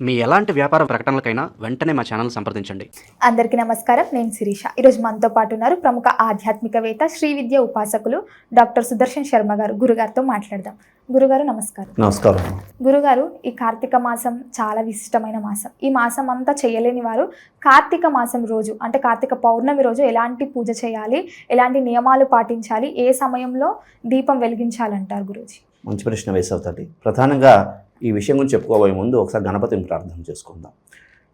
మీ ఎలాంటి వ్యాపార ప్రకటనలకైనా వెంటనే మా ఛానల్ సంప్రదించండి. అందరికీ నమస్కారం. నేను శిరీష. ఈరోజు మనతో పాటు ఉన్నారు ప్రముఖ ఆధ్యాత్మికవేత్త శ్రీ విద్య ఉపాసకులు డాక్టర్ సుదర్శన్ శర్మ గారు. గురుగారితో మాట్లాడదాం. గురుగారు నమస్కారం. నమస్కారం. గురుగారు ఈ కార్తీక మాసం చాలా విశిష్టమైన మాసం. ఈ మాసం అంతా చేయలేని వారు కార్తీక మాసం రోజు అంటే కార్తీక పౌర్ణమి రోజు ఎలాంటి పూజ చేయాలి ఎలాంటి నియమాలు పాటించాలి ఏ సమయంలో దీపం వెలిగించాలంటారు గురూజీ? మంచి ప్రశ్న వేసావు తల్లి. ప్రధానంగా ఈ విషయం గురించి చెప్పుకోబోయే ముందు ఒకసారి గణపతిని ప్రార్థన చేసుకుందాం.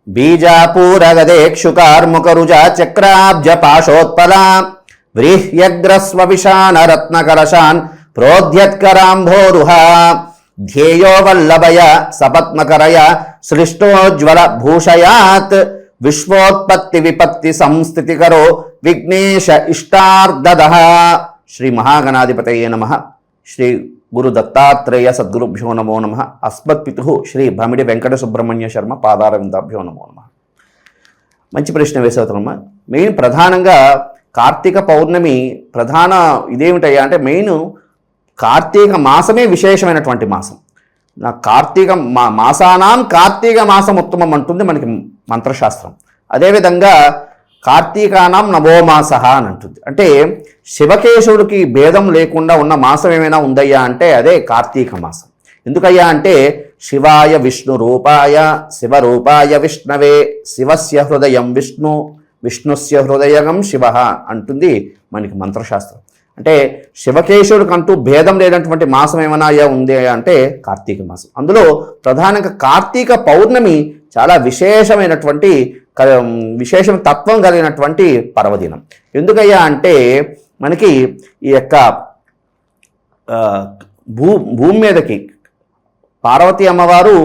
బీజాపూరగదేక్షుకార్ముకరుజ చక్రాబ్జ పాశోత్పల వ్రీహ్యగ్రస్వ విషాన రత్నకలశాన్ ప్రోద్యత్కరాంభోరుహ ధ్యేయో వల్లభయ సపత్మకరయ సృష్టోజ్వల భూషయాత్ విశ్వోత్పత్తి విపత్తి సంస్థితికరో విఘ్నేశ ఇష్టార్దద. శ్రీ మహాగణాధిపతయే నమ. శ్రీ గురు దత్తాత్రేయ సద్గురుభ్యో నమో నమ అస్మత్పితు శ్రీ భమిడి వెంకట సుబ్రహ్మణ్య శర్మ పాదారవిందాభ్యో నమో నమ మంచి ప్రశ్న వేసేవుతానమ్మా మెయిన్ ప్రధానంగా కార్తీక పౌర్ణమి ప్రధాన ఇదేమిటయ్యా అంటే మెయిన్ కార్తీక మాసమే విశేషమైనటువంటి మాసం. నా కార్తీక మా మాసానాం కార్తీక మాసం ఉత్తమం అంటుంది మనకి మంత్రశాస్త్రం. అదేవిధంగా కార్తీకానం నవోమాస అని అంటుంది. అంటే శివకేశవుడికి భేదం లేకుండా ఉన్న మాసం ఏమైనా ఉందయ్యా అంటే అదే కార్తీక మాసం. ఎందుకయ్యా అంటే శివాయ విష్ణు రూపాయ శివరూపాయ విష్ణవే శివస్య హృదయం విష్ణు విష్ణుస్య హృదయం శివ అంటుంది మనకి మంత్రశాస్త్రం. అంటే శివకేశవుడికంటూ భేదం లేనటువంటి మాసం ఏమైనా ఉంది అంటే కార్తీక మాసం. అందులో ప్రధానంగా కార్తీక పౌర్ణమి చాలా విశేషమైనటువంటి విశేషం తత్వం కలిగినటువంటి పర్వదినం. ఎందుకయ్యా అంటే మనకి ఈ యొక్క భూ భూమి మీదకి పార్వతీ అమ్మవారు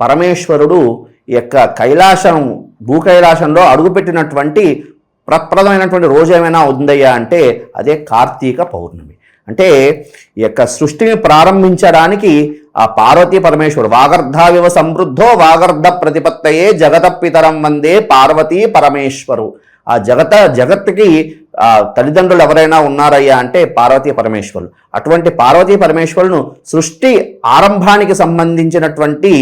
పరమేశ్వరుడు ఈ యొక్క కైలాసం భూ కైలాసంలో అడుగుపెట్టినటువంటి ప్రప్రదమైనటువంటి రోజు ఏమైనా ఉందయ్యా అంటే అదే కార్తీక పౌర్ణమి. అంటే ఈ యొక్క సృష్టిని ప్రారంభించడానికి ఆ పార్వతీ పరమేశ్వరుడు వాగర్ధావివ సమృద్ధో వాగర్ధ ప్రతిపత్తయే జగత పితరం వందే పార్వతీ పరమేశ్వరు. ఆ జగత జగత్తుకి ఆ తల్లిదండ్రులు ఎవరైనా ఉన్నారయ్యా అంటే పార్వతీ పరమేశ్వరులు. అటువంటి పార్వతీ పరమేశ్వరులను సృష్టి ఆరంభానికి సంబంధించినటువంటి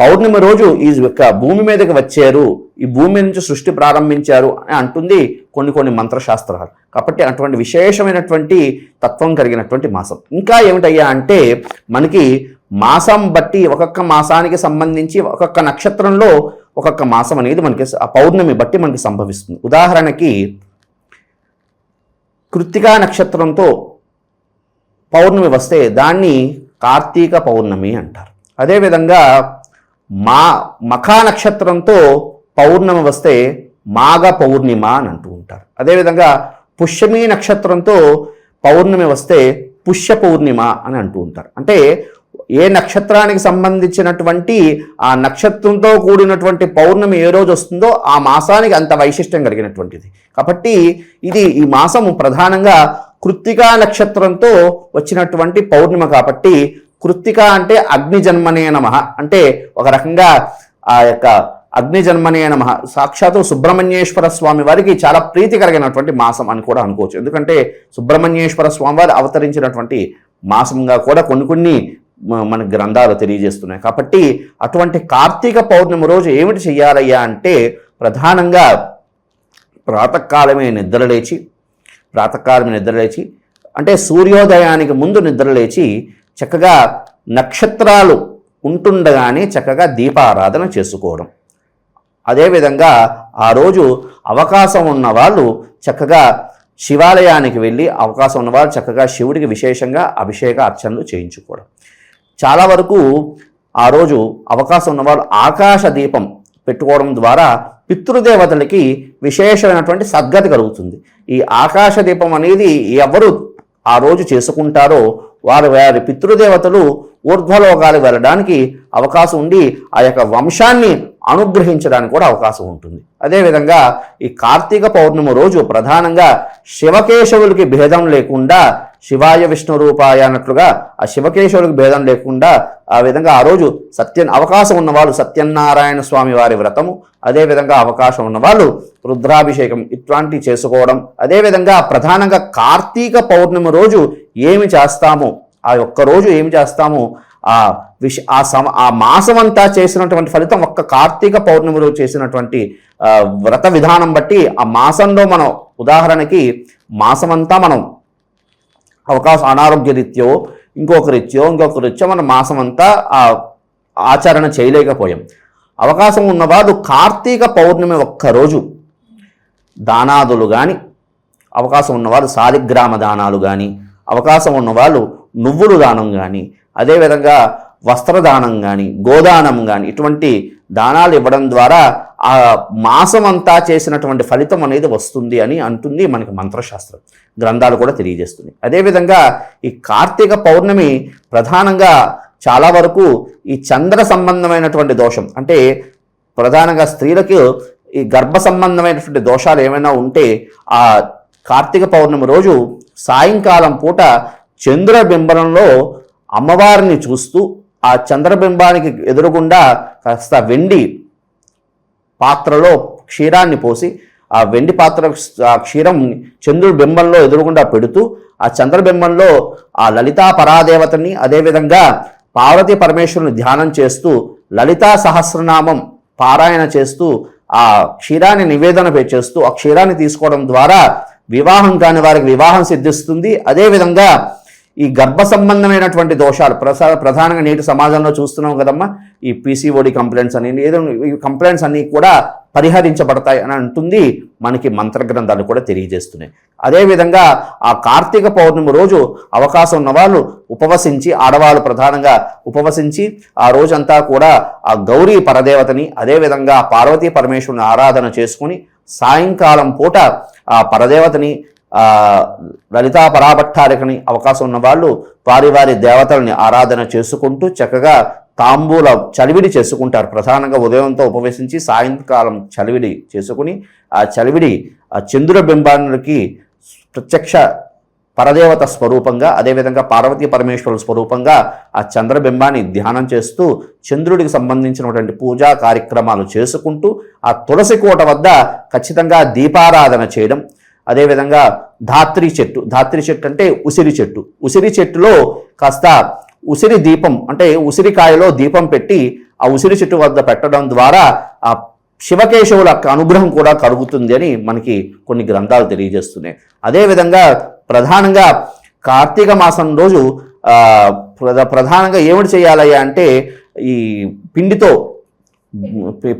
పౌర్ణమి రోజు ఈ యొక్క భూమి మీదకి వచ్చారు. ఈ భూమి నుంచి సృష్టి ప్రారంభించారు అని అంటుంది కొన్ని కొన్ని మంత్రశాస్త్రాలు. కాబట్టి అటువంటి విశేషమైనటువంటి తత్వం కలిగినటువంటి మాసం. ఇంకా ఏమిటయ్యా అంటే మనకి మాసం బట్టి ఒక్కొక్క మాసానికి సంబంధించి ఒక్కొక్క నక్షత్రంలో ఒక్కొక్క మాసం అనేది మనకి ఆ పౌర్ణమి బట్టి మనకి సంభవిస్తుంది. ఉదాహరణకి కృత్తికా నక్షత్రంతో పౌర్ణమి వస్తే దాన్ని కార్తీక పౌర్ణమి అంటారు. అదేవిధంగా మా మఖా నక్షత్రంతో పౌర్ణమి వస్తే మాఘ పౌర్ణిమ అని అంటూ ఉంటారు. అదేవిధంగా పుష్యమి నక్షత్రంతో పౌర్ణమి వస్తే పుష్య పౌర్ణిమ అని అంటూ ఉంటారు. అంటే ఏ నక్షత్రానికి సంబంధించినటువంటి ఆ నక్షత్రంతో కూడినటువంటి పౌర్ణమి ఏ రోజు వస్తుందో ఆ మాసానికి అంత వైశిష్టం కలిగినటువంటిది. కాబట్టి ఇది ఈ మాసము ప్రధానంగా కృత్తికా నక్షత్రంతో వచ్చినటువంటి పౌర్ణిమ కాబట్టి కృత్తిక అంటే అగ్ని జన్మనే నమ. అంటే ఒక రకంగా ఆ యొక్క అగ్ని జన్మనే నమ సాక్షాత్తు సుబ్రహ్మణ్యేశ్వర స్వామి వారికి చాలా ప్రీతి కలిగినటువంటి మాసం అని కూడా అనుకోవచ్చు. ఎందుకంటే సుబ్రహ్మణ్యేశ్వర స్వామి వారు అవతరించినటువంటి మాసంగా కూడా కొన్ని కొన్ని మన గ్రంథాలు తెలియజేస్తున్నాయి. కాబట్టి అటువంటి కార్తీక పౌర్ణమి రోజు ఏమిటి చెయ్యాలయ్యా అంటే ప్రధానంగా ప్రాతకాలమే నిద్రలేచి ప్రాతకాలమే నిద్రలేచి అంటే సూర్యోదయానికి ముందు నిద్రలేచి చక్కగా నక్షత్రాలు ఉంటుండగానే చక్కగా దీపారాధన చేసుకోవడం. అదేవిధంగా ఆ రోజు అవకాశం ఉన్న వాళ్ళు చక్కగా శివాలయానికి వెళ్ళి అవకాశం ఉన్నవాళ్ళు చక్కగా శివుడికి విశేషంగా అభిషేక అర్చనలు చేయించుకోవడం. చాలా వరకు ఆ రోజు అవకాశం ఉన్నవాళ్ళు ఆకాశ దీపం పెట్టుకోవడం ద్వారా పితృదేవతలకి విశేషమైనటువంటి సద్గతి కలుగుతుంది. ఈ ఆకాశ దీపం అనేది ఎవరు ఆ రోజు చేసుకుంటారో వారు వారి పితృదేవతలు ఊర్ధ్వలోకాలు వెళ్ళడానికి అవకాశం ఉండి ఆ యొక్క వంశాన్ని అనుగ్రహించడానికి కూడా అవకాశం ఉంటుంది. అదేవిధంగా ఈ కార్తీక పౌర్ణమి రోజు ప్రధానంగా శివకేశవులకి భేదం లేకుండా శివాయ విష్ణు రూపాయ అన్నట్లుగా ఆ శివకేశవులకు భేదం లేకుండా ఆ విధంగా ఆ రోజు సత్య అవకాశం ఉన్నవాళ్ళు సత్యనారాయణ స్వామి వారి వ్రతము అదేవిధంగా అవకాశం ఉన్నవాళ్ళు రుద్రాభిషేకం ఇట్లాంటివి చేసుకోవడం అదేవిధంగా ప్రధానంగా కార్తీక పౌర్ణమి రోజు ఏమి చేస్తాము ఆ ఒక్కరోజు రోజు చేస్తాము? ఆ విష ఆ సమ ఆ మాసం అంతా చేసినటువంటి ఫలితం ఒక్క కార్తీక పౌర్ణమి రోజు చేసినటువంటి వ్రత విధానం బట్టి ఆ మాసంలో మనం ఉదాహరణకి మాసమంతా మనం అవకాశం అనారోగ్య రీత్యో ఇంకొక రీత్యో ఇంకొక రీత్యో మనం మాసం అంతా ఆ ఆచరణ చేయలేకపోయాం. అవకాశం ఉన్నవారు కార్తీక పౌర్ణమి ఒక్కరోజు దానాదులు కానీ అవకాశం ఉన్నవారు సాలిగ్రామ దానాలు కానీ అవకాశం ఉన్నవాళ్ళు నువ్వులు దానం కానీ అదేవిధంగా వస్త్రదానం కానీ గోదానం కానీ ఇటువంటి దానాలు ఇవ్వడం ద్వారా ఆ మాసం అంతా చేసినటువంటి ఫలితం అనేది వస్తుంది అని అంటుంది మనకి మంత్రశాస్త్రం. గ్రంథాలు కూడా తెలియజేస్తుంది అదేవిధంగా ఈ కార్తీక పౌర్ణమి ప్రధానంగా చాలా వరకు ఈ చంద్ర సంబంధమైనటువంటి దోషం. అంటే ప్రధానంగా స్త్రీలకు ఈ గర్భ సంబంధమైనటువంటి దోషాలు ఏమైనా ఉంటే ఆ కార్తీక పౌర్ణమి రోజు సాయంకాలం పూట చంద్రబింబనంలో అమ్మవారిని చూస్తూ ఆ చంద్రబింబానికి ఎదురుగుండా కాస్త వెండి పాత్రలో క్షీరాన్ని పోసి ఆ వెండి పాత్ర ఆ క్షీరం చంద్రుడి బింబంలో ఎదురుగుండా పెడుతూ ఆ చంద్రబింబంలో ఆ లలితా పరాదేవతని అదేవిధంగా పార్వతీ పరమేశ్వరుని ధ్యానం చేస్తూ లలితా సహస్రనామం పారాయణ చేస్తూ ఆ క్షీరాన్ని నివేదన పే- చేస్తూ ఆ క్షీరాన్ని తీసుకోవడం ద్వారా వివాహం కాని వారికి వివాహం సిద్ధిస్తుంది. అదేవిధంగా ఈ గర్భ సంబంధమైనటువంటి దోషాలు ప్రసా ప్రధానంగా నేటి సమాజంలో చూస్తున్నాం కదమ్మా ఈ పీసీఓడి కంప్లైంట్స్ అని ఏదో ఈ కంప్లైంట్స్ అన్నీ కూడా పరిహరించబడతాయి అని అంటుంది మనకి మంత్రగ్రంథాలు కూడా తెలియజేస్తున్నాయి. అదేవిధంగా ఆ కార్తీక పౌర్ణమి రోజు అవకాశం ఉన్నవాళ్ళు ఉపవసించి ఆడవాళ్ళు ప్రధానంగా ఉపవసించి ఆ రోజంతా కూడా ఆ గౌరీ పరదేవతని అదేవిధంగా పార్వతీ పరమేశ్వరుని ఆరాధన చేసుకుని సాయంకాలం పూట ఆ పరదేవతని లలితా పరాభట్టారికని అవకాశం ఉన్న వాళ్ళు వారి వారి దేవతల్ని ఆరాధన చేసుకుంటూ చక్కగా తాంబూల చలివిడి చేసుకుంటారు. ప్రధానంగా ఉదయంతో ఉపవేశించి సాయంకాలం చలివిడి చేసుకుని ఆ చలివిడి ఆ చంద్ర బింబానికి ప్రత్యక్ష పరదేవత స్వరూపంగా అదేవిధంగా పార్వతీ పరమేశ్వరుల స్వరూపంగా ఆ చంద్రబింబాన్ని ధ్యానం చేస్తూ చంద్రుడికి సంబంధించినటువంటి పూజా కార్యక్రమాలు చేసుకుంటూ ఆ తులసి కోట వద్ద ఖచ్చితంగా దీపారాధన చేయడం అదేవిధంగా ధాత్రి చెట్టు. ధాత్రి చెట్టు అంటే ఉసిరి చెట్టు. ఉసిరి చెట్టులో కాస్త ఉసిరి దీపం అంటే ఉసిరికాయలో దీపం పెట్టి ఆ ఉసిరి చెట్టు వద్ద పెట్టడం ద్వారా ఆ శివకేశవుల యొక్క అనుగ్రహం కూడా కలుగుతుంది అని మనకి కొన్ని గ్రంథాలు తెలియజేస్తున్నాయి. అదేవిధంగా ప్రధానంగా కార్తీక మాసం రోజు ప్రధానంగా ఏమిటి చేయాలయ్యా అంటే ఈ పిండితో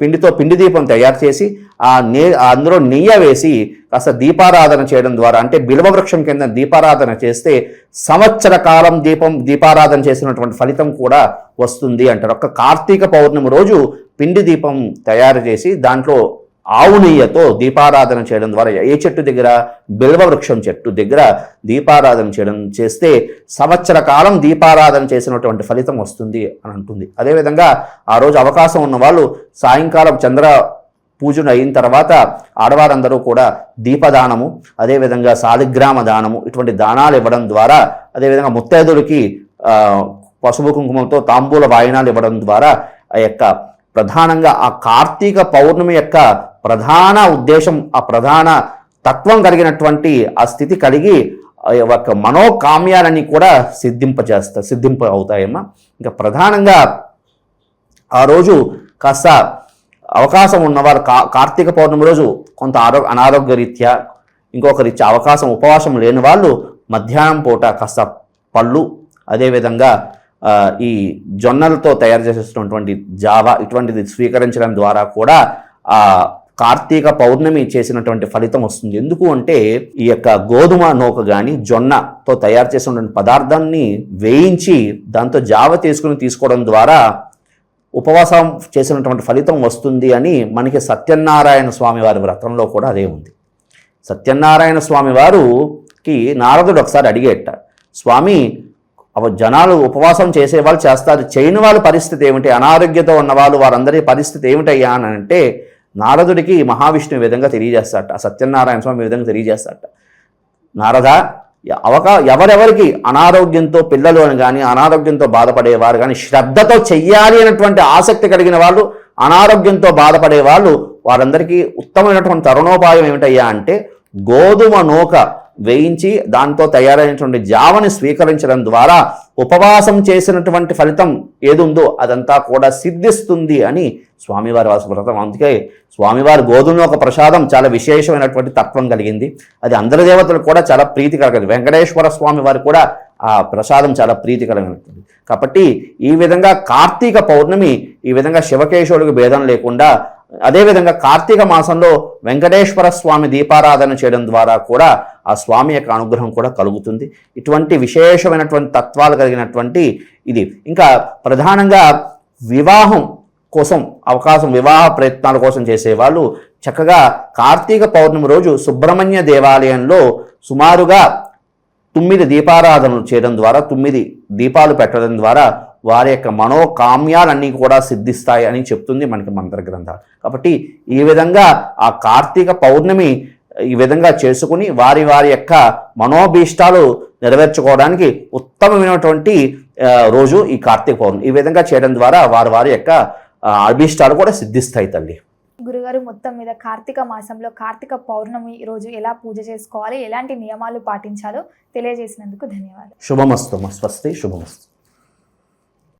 పిండితో పిండి దీపం తయారు చేసి ఆ నే అందులో నెయ్యి వేసి కాస్త దీపారాధన చేయడం ద్వారా అంటే బిల్వ వృక్షం కింద దీపారాధన చేస్తే సంవత్సర కాలం దీపం దీపారాధన చేసినటువంటి ఫలితం కూడా వస్తుంది అంటారు. ఒక కార్తీక పౌర్ణమి రోజు పిండి దీపం తయారు చేసి దాంట్లో ఆవు నెయ్యతో దీపారాధన చేయడం ద్వారా ఏ చెట్టు దగ్గర? బిల్వ వృక్షం చెట్టు దగ్గర దీపారాధన చేయడం చేస్తే సంవత్సర కాలం దీపారాధన చేసినటువంటి ఫలితం వస్తుంది అని అంటుంది. అదేవిధంగా ఆ రోజు అవకాశం ఉన్న వాళ్ళు సాయంకాలం చంద్ర పూజలు అయిన తర్వాత ఆడవారందరూ కూడా దీపదానము అదేవిధంగా సాలిగ్రామ దానము ఇటువంటి దానాలు ఇవ్వడం ద్వారా అదేవిధంగా ముత్తైదుడికి పసుపు కుంకుమంతో తాంబూల వాయనాలు ఇవ్వడం ద్వారా ఆ యొక్క ప్రధానంగా ఆ కార్తీక పౌర్ణమి యొక్క ప్రధాన ఉద్దేశం ఆ ప్రధాన తత్వం కలిగినటువంటి ఆ స్థితి కలిగి ఒక యొక్క మనోకామ్యాలన్నీ కూడా సిద్ధింపజేస్తా సిద్ధింప అవుతాయమ్మా. ఇంకా ప్రధానంగా ఆ రోజు కాస్త అవకాశం ఉన్నవారు కా కార్తీక పౌర్ణమి రోజు కొంత ఆరో అనారోగ్య రీత్యా ఇంకొక రీత్యా అవకాశం ఉపవాసం లేని వాళ్ళు మధ్యాహ్నం పూట కాస్త పళ్ళు అదేవిధంగా ఈ జొన్నలతో తయారు చేసేసినటువంటి జావా ఇటువంటిది స్వీకరించడం ద్వారా కూడా ఆ కార్తీక పౌర్ణమి చేసినటువంటి ఫలితం వస్తుంది. ఎందుకు అంటే ఈ యొక్క గోధుమ నూక కానీ జొన్నతో తయారు చేసినటువంటి పదార్థాన్ని వేయించి దాంతో జావ తీసుకుని తీసుకోవడం ద్వారా ఉపవాసం చేసినటువంటి ఫలితం వస్తుంది అని మనకి సత్యనారాయణ స్వామి వారి వ్రతంలో కూడా అదే ఉంది. సత్యనారాయణ స్వామి వారుకి నారదుడు ఒకసారి అడిగేట స్వామి జనాలు ఉపవాసం చేసేవాళ్ళు చేస్తారు చేయని వాళ్ళ పరిస్థితి ఏమిటి? అనారోగ్యతో ఉన్న వాళ్ళు వారందరి పరిస్థితి ఏమిటయ్యా? అని అంటే నారదుడికి మహావిష్ణువు విధంగా తెలియజేస్తాట సత్యనారాయణ స్వామి విధంగా తెలియజేస్తాట నారద అవకా ఎవరెవరికి అనారోగ్యంతో పిల్లలు అని కానీ అనారోగ్యంతో బాధపడేవారు కానీ శ్రద్ధతో చెయ్యాలి అనేటువంటి ఆసక్తి కలిగిన వాళ్ళు అనారోగ్యంతో బాధపడే వాళ్ళు వారందరికీ ఉత్తమమైనటువంటి తరుణోపాయం ఏమిటయ్యా అంటే గోధుమ నూక వేయించి దాంతో తయారైనటువంటి జావని స్వీకరించడం ద్వారా ఉపవాసం చేసినటువంటి ఫలితం ఏదుందో అదంతా కూడా సిద్ధిస్తుంది అని స్వామివారి వాసు వ్రతం. అందుకే స్వామివారి గోధుమ ఒక ప్రసాదం చాలా విశేషమైనటువంటి తత్వం కలిగింది. అది అందరి దేవతలకు కూడా చాలా ప్రీతికరమైనది. వెంకటేశ్వర స్వామి వారు కూడా ఆ ప్రసాదం చాలా ప్రీతికరమైనటువంటి కాబట్టి ఈ విధంగా కార్తీక పౌర్ణమి ఈ విధంగా శివకేశవుడికి భేదం లేకుండా అదేవిధంగా కార్తీక మాసంలో వెంకటేశ్వర స్వామి దీపారాధన చేయడం ద్వారా కూడా ఆ స్వామి యొక్క అనుగ్రహం కూడా కలుగుతుంది. ఇటువంటి విశేషమైనటువంటి తత్వాలు కలిగినటువంటి ఇది. ఇంకా ప్రధానంగా వివాహం కోసం అవకాశం వివాహ ప్రయత్నాల కోసం చేసేవాళ్ళు చక్కగా కార్తీక పౌర్ణమి రోజు సుబ్రహ్మణ్య దేవాలయంలో సుమారుగా తొమ్మిది దీపారాధనలు చేయడం ద్వారా తొమ్మిది దీపాలు పెట్టడం ద్వారా వారి యొక్క మనోకామ్యాలన్నీ కూడా సిద్ధిస్తాయి అని చెప్తుంది మనకి మంత్ర గ్రంథాలు. కాబట్టి ఈ విధంగా ఆ కార్తీక పౌర్ణమి ఈ విధంగా చేసుకుని వారి వారి యొక్క మనోభీష్టాలు నెరవేర్చుకోవడానికి ఉత్తమమైనటువంటి రోజు ఈ కార్తీక పౌర్ణమి. ఈ విధంగా చేయడం ద్వారా వారి వారి యొక్క అభీష్టాలు కూడా సిద్ధిస్తాయి తల్లి. గురుగారు మొత్తం మీద కార్తీక మాసంలో కార్తీక పౌర్ణమి రోజు ఎలా పూజ చేసుకోవాలి ఎలాంటి నియమాలు పాటించాలో తెలియజేసినందుకు ధన్యవాదాలు. శుభమస్తు స్వస్తి శుభమస్తు.